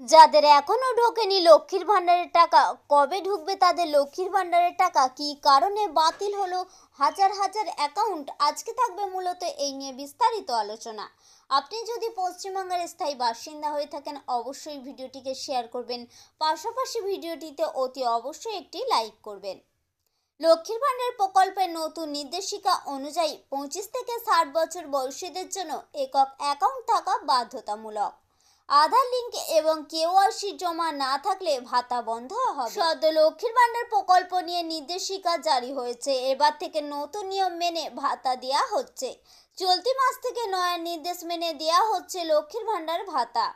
যাদের এখনও ঢোকেনি লক্ষ্মীর ভাণ্ডারের টাকা, কবে ঢুকবে তাদের লক্ষ্মীর ভাণ্ডারের টাকা, কী কারণে বাতিল হলো হাজার হাজার অ্যাকাউন্ট আজকে থাকবে মূলত এই নিয়ে বিস্তারিত আলোচনা। আপনি যদি পশ্চিমবঙ্গের স্থায়ী বাসিন্দা হয়ে থাকেন, অবশ্যই ভিডিওটিকে শেয়ার করবেন। পাশাপাশি ভিডিওটিতে অতি অবশ্যই একটি লাইক করবেন। লক্ষ্মীর ভাণ্ডার প্রকল্পের নতুন নির্দেশিকা অনুযায়ী পঁচিশ থেকে ষাট বছর বয়সীদের জন্য একক অ্যাকাউন্ট থাকা বাধ্যতামূলক। আধার লিঙ্ক এবং কেওয়াইসি জমা না থাকলে ভাতা বন্ধ হবে। সদ্য লক্ষ্মীর ভাণ্ডার প্রকল্প নিয়ে নির্দেশিকা জারি হয়েছে। এবার থেকে নতুন নিয়ম মেনে ভাতা দেওয়া হচ্ছে। চলতি মাস থেকে নয়া নির্দেশ মেনে দেওয়া হচ্ছে লক্ষ্মীর ভাণ্ডার ভাতা।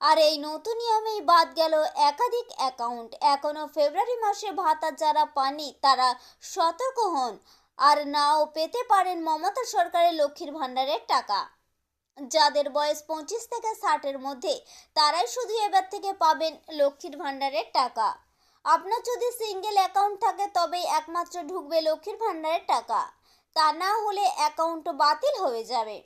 আর এই নতুন নিয়মেই বাদ গেল একাধিক অ্যাকাউন্ট এখনও ফেব্রুয়ারি মাসে ভাতা যারা পাননি, তারা সতর্ক হন। আর নাও পেতে পারেন মমতা সরকারের লক্ষ্মীর ভাণ্ডারের টাকা। যাদের বয়স পঁচিশ থেকে ষাটের মধ্যে, তারাই শুধু এবার থেকে পাবেন লক্ষ্মীর ভাণ্ডারের টাকা। আপনার যদি সিঙ্গেল অ্যাকাউন্ট থাকে তবেই একমাত্র ঢুকবে লক্ষ্মীর ভাণ্ডারের টাকা। তা না হলে অ্যাকাউন্ট বাতিল হয়ে যাবে।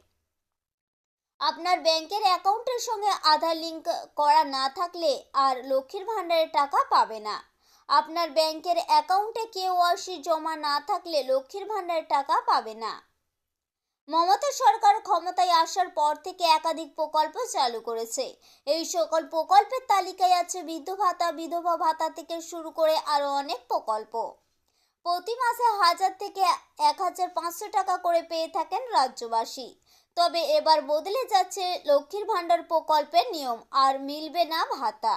আপনার ব্যাংকের অ্যাকাউন্টের সঙ্গে আধার লিঙ্ক করা না থাকলে আর লক্ষ্মীর ভাণ্ডারের টাকা পাবে না। আপনার ব্যাংকের অ্যাকাউন্টে কেওয়াইসি জমা না থাকলে লক্ষ্মীর ভাণ্ডারের টাকা পাবে না। মমতা সরকার ক্ষমতায় আসার পর থেকে একাধিক প্রকল্প চালু করেছে। এই সকল প্রকল্পের তালিকায় আছে বৃদ্ধ ভাতা, বিধবা ভাতা থেকে শুরু করে আরও অনেক প্রকল্প। প্রতি মাসে হাজার থেকে এক হাজার পাঁচশো টাকা করে পেয়ে থাকেন রাজ্যবাসী। তবে এবার বদলে যাচ্ছে লক্ষ্মীর ভাণ্ডার প্রকল্পের নিয়ম, আর মিলবে না ভাতা।